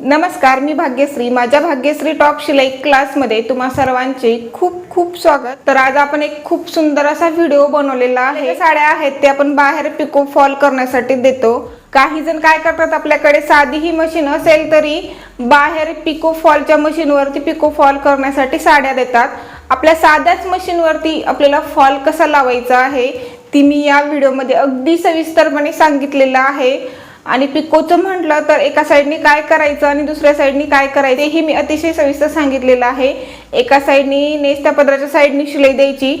नमस्कार मी भाग्यश्री. माझ्या भाग्यश्री टॉप शिलाई क्लासमध्ये तुम्हा सर्वांचे खूप खूप स्वागत. तर आज आपण एक खूप सुंदर असा व्हिडिओ बनवलेला आहे. साड्या आहेत ते आपण बाहेर पिको फॉल करण्यासाठी देतो. काही जण काय करतात आपल्याकडे साधी ही मशीन असेल तरी बाहेर पिको फॉलच्या मशीनवरती पिको फॉल करण्यासाठी साड्या देतात. आपल्या साध्याच मशीनवरती आपल्याला फॉल कसा लावायचा आहे ती मी या व्हिडिओमध्ये अगदी सविस्तरपणे सांगितलेलं आहे. आणि पिकोचं म्हटलं तर एका साईडनी काय करायचं आणि दुसऱ्या साईडनी काय करायचं हे मी अतिशय सविस्तर सांगितलेलं आहे. एका साईडनी नेसत्या पदराच्या साईडनी शिलाई द्यायची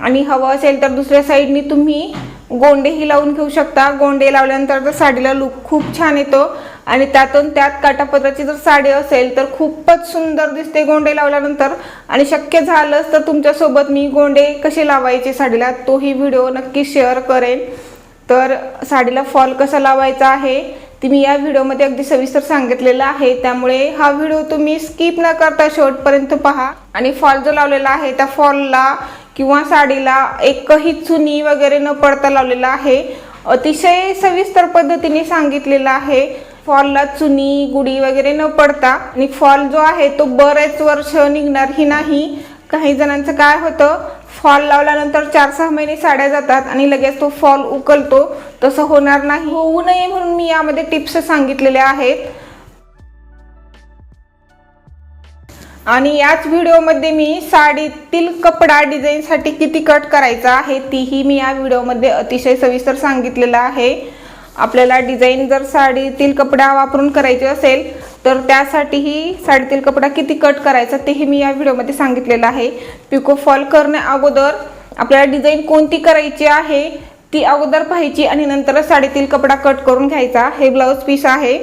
आणि हवं असेल तर दुसऱ्या साईडनी तुम्ही गोंडेही लावून घेऊ शकता. गोंडे लावल्यानंतर तर साडीला लुक खूप छान येतो आणि त्यातून त्यात काटापदराची जर साडी असेल तर खूपच सुंदर दिसते गोंडे लावल्यानंतर. आणि शक्य झालंच तर तुमच्यासोबत मी गोंडे कसे लावायचे साडीला तोही व्हिडिओ नक्की शेअर करेन. तर साडीला फॉल कसा लावायचा आहे ती मी या व्हिडिओमध्ये अगदी सविस्तर सांगितलेलं आहे. त्यामुळे हा व्हिडिओ तुम्ही स्किप न करता शेवटपर्यंत पहा. आणि फॉल जो लावलेला आहे त्या फॉलला किंवा साडीला एकही चुनी वगैरे न पडता लावलेला आहे. अतिशय सविस्तर पद्धतीने सांगितलेलं आहे. फॉलला चुनी गुडी वगैरे न पडता. आणि फॉल जो आहे तो बरेच वर्ष निघणारही नाही. काही जणांचं काय होतं फॉल लावल्यानंतर चार सहा महिने साड्या जातात आणि लगेच तो फॉल उकलतो. तसं होणार नाही. होऊ नये म्हणून मी यामध्ये टिप्स सांगितलेल्या आहेत. आणि याच व्हिडिओमध्ये मी साडीतील कपडा डिझाईनसाठी किती कट करायचा आहे तीही मी या व्हिडिओमध्ये अतिशय सविस्तर सांगितलेलं आहे. आपल्याला डिझाईन जर साडीतील कपडा वापरून करायचे असेल तर त्यासाठीही साडीतील कपडा किती कट करायचा तेही मी या व्हिडिओमध्ये सांगितलेलं आहे. पिको फॉल करण्या अगोदर आपल्याला डिझाईन कोणती करायची आहे ती अगोदर पाहायची आणि नंतरच साडीतील कपडा कट करून घ्यायचा. हे ब्लाऊज पीस आहे.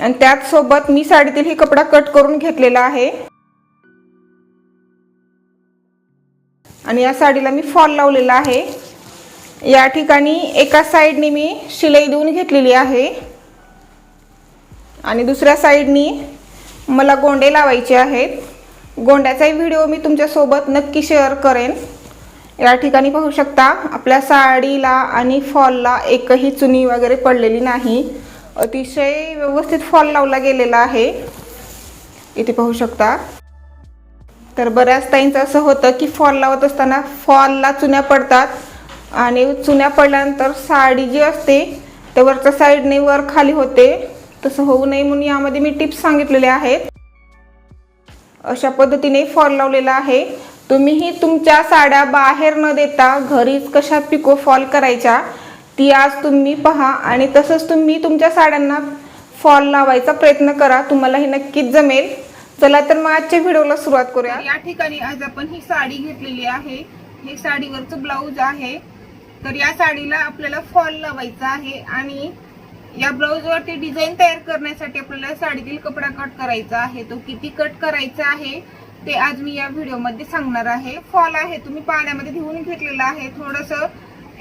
आणि त्याचसोबत मी साडीतील हे कपडा कट करून घेतलेला आहे. आणि या साडीला मी फॉल लावलेला आहे. या ठिकाणी एका साईडने मी शिलाई देऊन घेतलेली आहे. आणि दुसऱ्या साईडनी मला गोंडे लावायचे आहेत. गोंड्याचाही व्हिडिओ मी तुमच्यासोबत नक्की शेअर करेन. या ठिकाणी पाहू शकता आपल्या साडीला आणि फॉलला एकही चुनी वगैरे पडलेली नाही. अतिशय व्यवस्थित फॉल लावला गेलेला आहे. इथे पाहू शकता. तर बऱ्याच ताईंचं असं होतं की फॉल लावत असताना फॉलला चुन्या पडतात. आणि चुन्या पडल्यानंतर साडी जी असते ते वरच्या साईडने वर खाली होते. तसं होऊ नये म्हणून यामध्ये मी टिप्स सांगितलेले आहेत. अशा पद्धतीने फॉल लावलेला आहे. तुम्हीही तुमच्या साड्या बाहेर न देता घरीच कशा पिको फॉल करायच्या ती आज तुम्ही पहा आणि तसंच तुम्ही तुमच्या साड्यांना फॉल लावायचा प्रयत्न करा. तुम्हाला हे नक्कीच जमेल. चला तर मग आजच्या व्हिडिओला सुरुवात करूया. या ठिकाणी आज आपण ही साडी घेतलेली आहे. हे साडीवरचं ब्लाऊज आहे. तर या साडीला आपल्याला फॉल लावायचा आहे आणि या ब्लाऊज वरती डिझाईन तयार करण्यासाठी आपल्याला साडीतील कपडा कट करायचा आहे. तो किती कट करायचा आहे ते आज मी या व्हिडिओमध्ये सांगणार आहे. फॉल आहे तुम्ही पाण्यामध्ये धुवून घेतलेला आहे. थोडस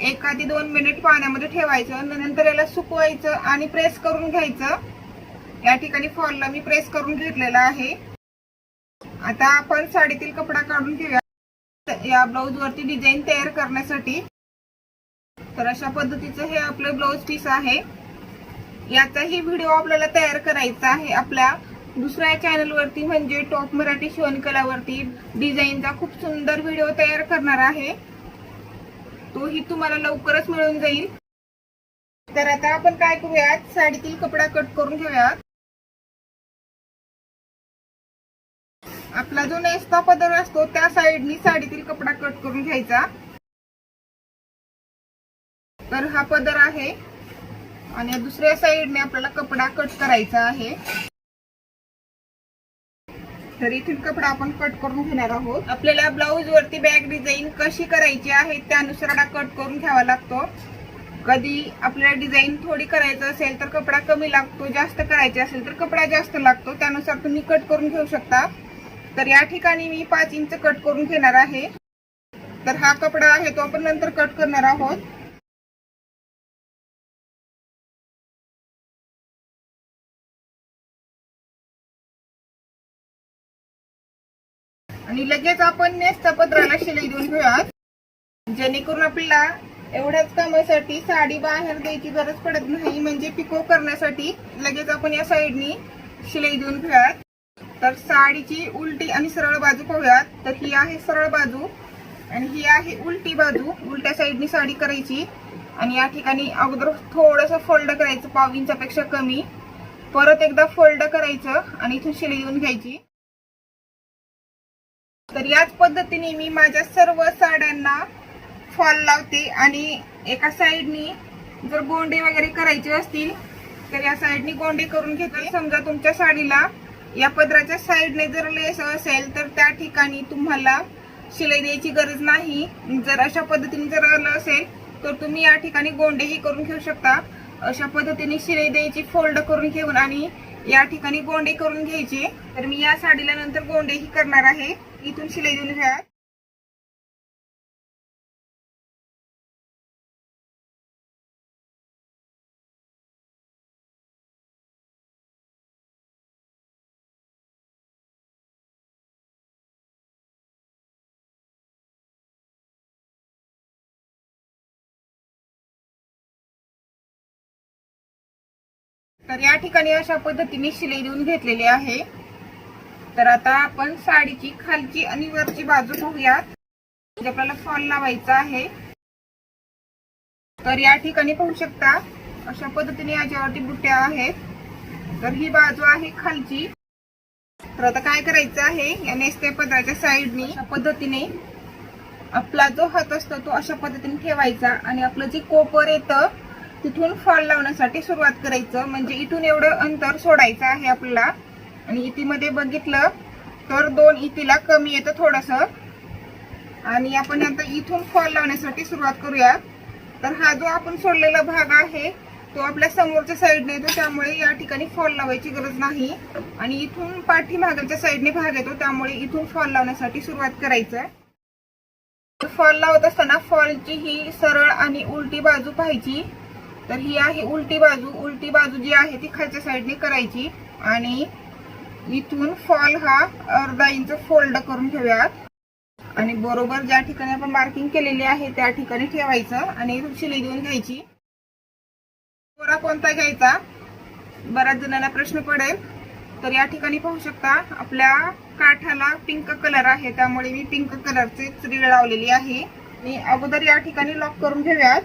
एखादी दोन मिनिट पाण्यामध्ये ठेवायचं नंतर याला सुकवायचं आणि प्रेस करून घ्यायचं. या ठिकाणी फॉलला मी प्रेस करून घेतलेला आहे. आता आपण साडीतील कपडा काढून घेऊया. या ब्लाऊज वरती डिझाईन तयार करण्यासाठी तर अशा पद्धतीचं हे आपलं ब्लाऊज पीस आहे. याचाही व्हिडिओ आपल्याला तयार करायचा आहे. आपल्या दुसऱ्या चॅनलवरती म्हणजे टॉप मराठी शिवणकलावरती डिझाईनचा खूप सुंदर व्हिडिओ तयार करणार आहे. तोही तुम्हाला लवकरच मिळून जाईल. तर आता आपण काय करूयात? साडीतील कपडा कट करून घेऊयात. आपला जो नेसता पदर असतो त्या साईडनी साडीतील कपडा कट करून घ्यायचा. तर हा पदर आहे. आणि दुसऱ्या साईडने आपल्याला कपडा कट करायचा आहे. तर इथून कपडा आपण कट करून घेणार आहोत. आपल्याला ब्लाऊज वरती बॅग डिझाईन कशी करायची आहे त्यानुसार कट करून घ्यावा लागतो. कधी आपल्याला डिझाईन थोडी करायचं असेल तर कपडा कमी लागतो जास्त करायचा असेल तर कपडा जास्त लागतो त्यानुसार तुम्ही कट करून घेऊ शकता. तर या ठिकाणी मी पाच इंच कट करून घेणार आहे. तर हा कपडा आहे तो आपण नंतर कट करणार आहोत. आणि लगेच आपण नेसता पत्राला शिलाई देऊन घेऊयात. जेणेकरून आपल्याला एवढ्याच कामासाठी साडी बाहेर द्यायची गरज पडत नाही म्हणजे पिको करण्यासाठी लगेच आपण या साईडनी शिलाई देऊन घेऊयात. तर साडीची उलटी आणि सरळ बाजू पाहूयात. तर ही आहे सरळ बाजू आणि ही आहे उलटी बाजू. उलट्या साईडनी साडी करायची आणि या ठिकाणी अगोदर थोडंसं फोल्ड करायचं पाव इंचापेक्षा कमी. परत एकदा फोल्ड करायचं आणि इथून शिलाई देऊन घ्यायची. तर याच पद्धतीने मी माझ्या सर्व साड्यांना फॉल लावते आणि एका साईडनी जर गोंडे वगैरे करायचे असतील तर या साईडनी गोंडे करून घेते. समजा तुमच्या साडीला या पदराच्या साईडने जर लेस असेल तर त्या ठिकाणी तुम्हाला शिलाई द्यायची गरज नाही. जर अशा पद्धतीने जर आलं असेल तर तुम्ही या ठिकाणी गोंडेही करून घेऊ शकता. अशा पद्धतीने शिलाई द्यायची फोल्ड करून घेऊन आणि या ठिकाणी गोंडे करून घ्यायचे. तर मी या साडीला नंतर गोंडेही करणार आहे. इथून शिलाई देऊन घ्या. तर या ठिकाणी अशा पद्धतीने शिलाई देऊन घेतलेली आहे. तर आता आपण साडीची खालची आणि वरची बाजू पाहूयात. म्हणजे आपल्याला फॉल लावायचा आहे. तर या ठिकाणी पाहू शकता अशा पद्धतीने याच्यावरती बुट्ट्या आहेत. तर ही बाजू आहे खालची. तर आता काय करायचं आहे या नेसते पदराच्या साईडनी अशा पद्धतीने आपला जो हात असतो तो अशा पद्धतीने ठेवायचा आणि आपलं जे कोपर येतं तिथून फॉल लावण्यासाठी सुरुवात करायचं. म्हणजे इथून एवढं अंतर सोडायचं आहे आपल्याला. आणि इतीमध्ये बघितलं तर दोन इतीला कमी येतं थोडस. आणि आपण आता इथून फॉल लावण्यासाठी सुरुवात करूया. तर हा जो आपण सोडलेला भाग आहे तो आपल्या समोरच्या साईडने येतो. त्यामुळे या ठिकाणी फॉल लावायची गरज नाही. आणि इथून पाठीमागच्या साईडने भाग येतो त्यामुळे इथून फॉल लावण्यासाठी सुरुवात करायचं फॉल लावत असताना फॉलची ही सरळ आणि उलटी बाजू पाहायची. तर ही आहे उलटी बाजू. उलटी बाजू जी आहे ती खालच्या साईडने करायची. आणि इथून फॉल हा अर्धा इंच फोल्ड करून ठेवूयात. आणि बरोबर ज्या ठिकाणी आपण मार्किंग केलेली आहे त्या ठिकाणी ठेवायचं आणि शिली शिलाई देऊन घ्यायची. दोरा कोणता घ्यायचा? बऱ्याच जणांना प्रश्न पडेल. तर या ठिकाणी पाहू शकता आपल्या काठाला पिंक कलर आहे त्यामुळे मी पिंक कलरचे रीळ लावलेली आहे. आणि अगोदर या ठिकाणी लॉक करून ठेवूयात.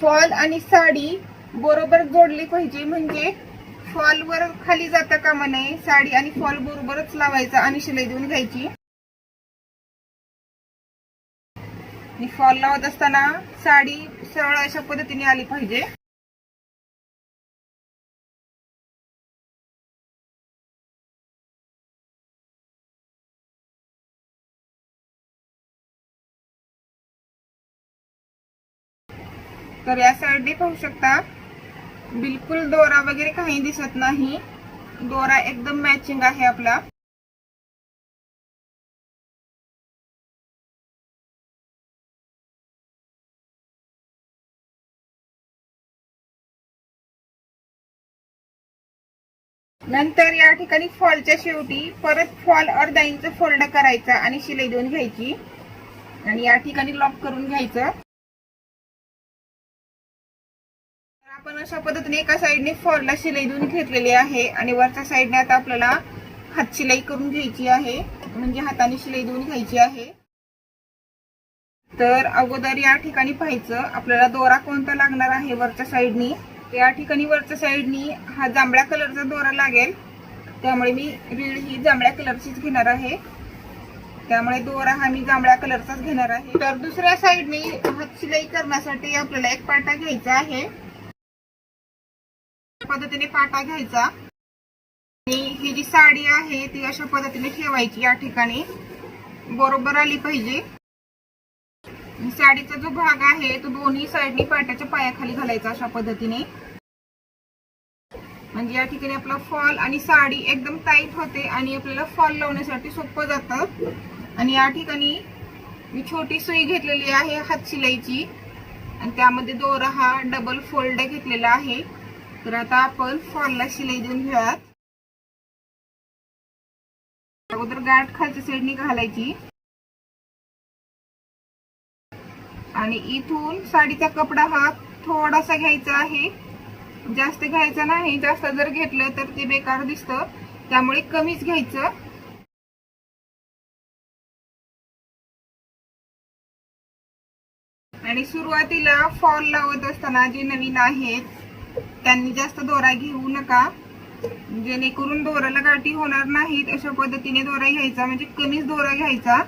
फॉल आणि साडी बरोबर जोडली पाहिजे म्हणजे फॉल वर खाली जाता कामा नये. साडी आणि फॉल बरोबरच लावायचा आणि शिलाई देऊन घ्यायची. आणि फॉल लावत असताना साडी सरळ अशा पद्धतीने आली पाहिजे. तर या साईडने पाहू शकता. बिलकुल दोरा वगैरे काही दिसत नाही. दोरा एकदम मॅचिंग आहे आपला. नंतर या ठिकाणी फॉलच्या शेवटी परत फॉल अर्धा इंच फोल्ड करायचा आणि शिलाई देऊन घ्यायची. आणि या ठिकाणी लॉक करून घ्यायचं. आपण अशा पद्धतीने एका साईडने फॉरला शिलाई देऊन घेतलेली आहे आणि वरच्या साईडने आता आपल्याला हात शिलाई करून घ्यायची आहे. म्हणजे हाताने शिलाई देऊन घ्यायची आहे. तर अगोदर या ठिकाणी पाहायचं आपल्याला दोरा कोणता लागणार आहे वरच्या साईडनी? या ठिकाणी वरच्या साईडनी हा जांभळ्या कलरचा दोरा लागेल. त्यामुळे मी रीळ ही जांभळ्या कलरचीच घेणार आहे. त्यामुळे दोरा हा मी जांभळ्या कलरचाच घेणार आहे. तर दुसऱ्या साईडनी हात शिलाई करण्यासाठी आपल्याला एक पाटा घ्यायचा आहे. पद्धतीने पाटा घ्यायचा. आणि ही जी साडी आहे ती अशा पद्धतीने ठेवायची या ठिकाणी. बरोबर आली पाहिजे. साडीचा जो भाग आहे तो दोन्ही साईडनी पाट्याच्या पायाखाली घालायचा अशा पद्धतीने. म्हणजे या ठिकाणी आपला फॉल आणि साडी एकदम टाईट होते आणि आपल्याला फॉल लावण्यासाठी सोपं जातं. आणि या ठिकाणी मी छोटी सुई घेतलेली आहे हात शिलाईची आणि त्यामध्ये दोरा हा डबल फोल्ड घेतलेला आहे. तर आता आपण फॉलला शिलाई देऊन घेऊयात. अगोदर गाठ खालच्या साईडनी घालायची. आणि इथून साडीचा कपडा हा थोडासा घ्यायचा आहे. जास्त घ्यायचा नाही. जास्त जर घेतलं तर ते बेकार दिसतं. त्यामुळे कमीच घ्यायचं. आणि सुरुवातीला फॉल लावत असताना जे नवीन आहेत त्यांनी जास्त दोरा घेऊ नका. जेणेकरून दोराला गाठी होणार नाहीत अशा पद्धतीने दोरा घ्यायचा म्हणजे कमीच दोरा घ्यायचा.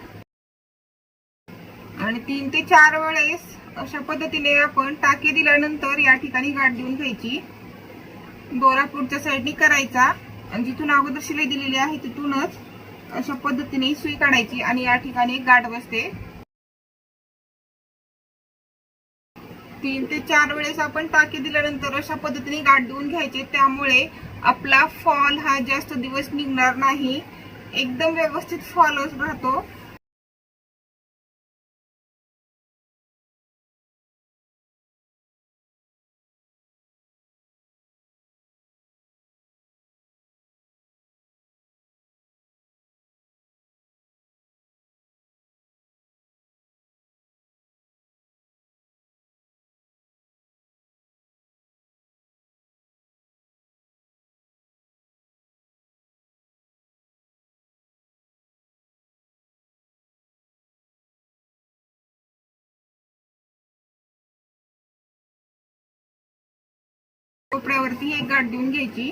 आणि तीन ते चार वेळेस अशा पद्धतीने आपण टाके दिल्यानंतर या ठिकाणी गाठ देऊन घ्यायची. दोरा पुढच्या साईडनी करायचा आणि जिथून अगोदर शिलाई दिलेली आहे तिथूनच अशा पद्धतीने सुई काढायची आणि या ठिकाणी गाठ बसते. तीन ते चार वेळेस आपण टाकी दिल्यानंतर अशा पद्धतीने गाठ देऊन घ्यायचे. त्यामुळे आपला फॉल हा जास्त दिवस निघणार नाही. एकदम व्यवस्थित फॉलच राहतो. कोपऱ्यावरती एक गाठ देऊन घ्यायची.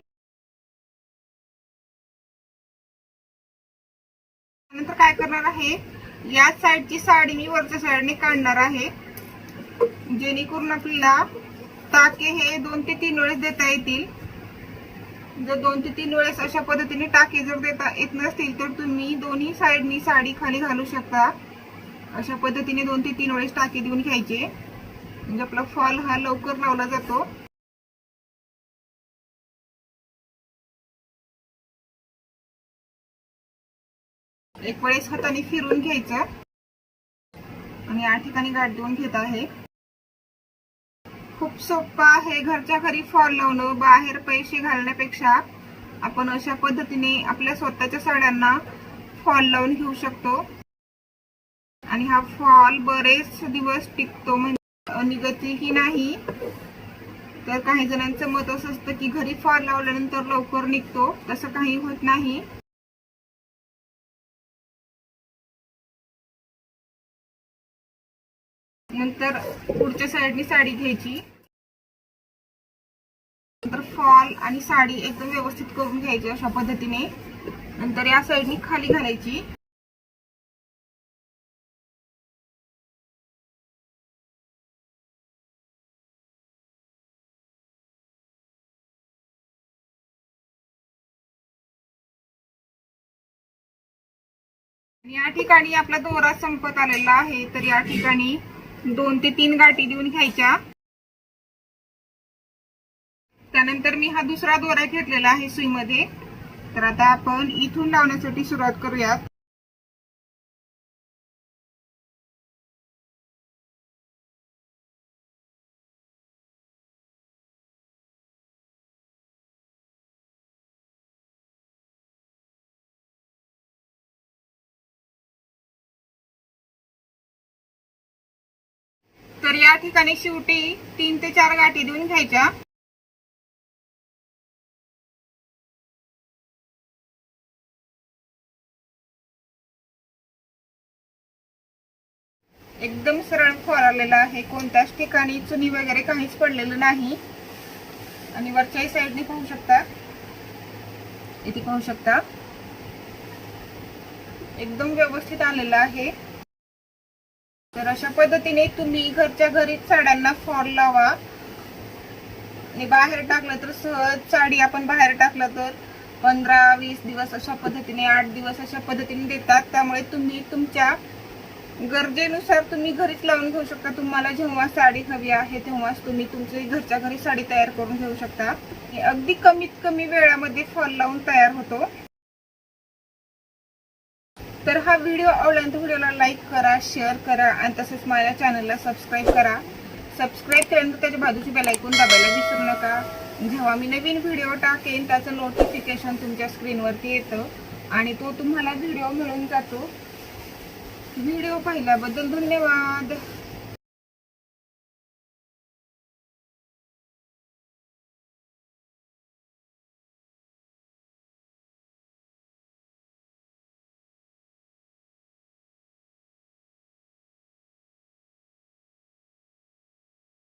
नंतर काय करणार आहे? या साईडची साडी मी वरच्या साईडने काढणार आहे. जेणेकरून आपल्याला टाके हे दोन ते तीन वेळेस देता येतील. जर दोन ते तीन वेळेस अशा पद्धतीने टाके जर देता येत नसतील तर तुम्ही दोन्ही साईडनी साडी खाली घालू शकता. अशा पद्धतीने दोन ते तीन वेळेस टाके देऊन घ्यायचे. म्हणजे आपला फॉल हा लवकर लावला जातो. एक वेळेस हाताने फिरून घ्यायचं. आणि या ठिकाणी गाठ देऊन घेत आहे. खूप सोपं आहे घरच्या घरी फॉल लावणं बाहेर पैसे घालण्यापेक्षा. आपण अशा पद्धतीने आपल्या स्वतःच्या साड्यांना फॉल लावून घेऊ शकतो. आणि हा फॉल बरेच दिवस टिकतो म्हणजे निगतीही नाही. तर काही जणांचं मत असं असतं की घरी फॉल लावल्यानंतर लवकर निघतो. तसं काही होत नाही. नंतर पुढच्या साईडनी साडी घ्यायची. नंतर फॉल आणि साडी एकदम व्यवस्थित करून घ्यायची अशा पद्धतीने. नंतर या साईडनी खाली घालायची. या ठिकाणी आपला दोरा संपत आलेला आहे. तर या ठिकाणी दोन ते तीन गाठी देऊन घ्यायच्या. त्यानंतर मी हा दुसरा दोरा घेतलेला आहे सुईमध्ये. तर आता आपण इथून लावण्यासाठी सुरुवात करूयात. तर या ठिकाणी शेवटी तीन ते चार गाठी देऊन घ्यायच्या. एकदम सरळ फॉल आलेला आहे. कोणत्याच ठिकाणी चुनी वगैरे काहीच पडलेलं नाही. आणि वरच्याही साईडने पाहू शकता. इथे पाहू शकता. एकदम व्यवस्थित आलेलं आहे. तर अशा पद्धतीने तुम्ही घरच्या घरीच साड्यांना फॉल लावा. आणि बाहेर टाकलं तर सहज साडी आपण बाहेर टाकलं तर पंधरा वीस दिवस अशा पद्धतीने आठ दिवस अशा पद्धतीने देतात. त्यामुळे तुम्ही तुमच्या गरजेनुसार तुम्ही घरीच लावून घेऊ शकता. तुम्हाला जेव्हा साडी हवी आहे तेव्हाच तुम्ही तुमची घरच्या घरी साडी तयार करून घेऊ शकता. हे अगदी कमीत कमी वेळामध्ये फॉल लावून तयार होतो. तर हा व्हिडिओ आवडल्यानंतर व्हिडिओला लाईक करा शेअर करा आणि तसेच माझ्या चॅनलला सबस्क्राईब करा. सबस्क्राईब केल्यानंतर त्याच्या बाजूची बेल ऐकून दाबायला विसरू नका. जेव्हा मी नवीन व्हिडिओ टाकेन त्याचं नोटिफिकेशन तुमच्या स्क्रीनवरती येतं आणि तो तुम्हाला व्हिडिओ मिळून जातो. व्हिडिओ पाहिल्याबद्दल धन्यवाद.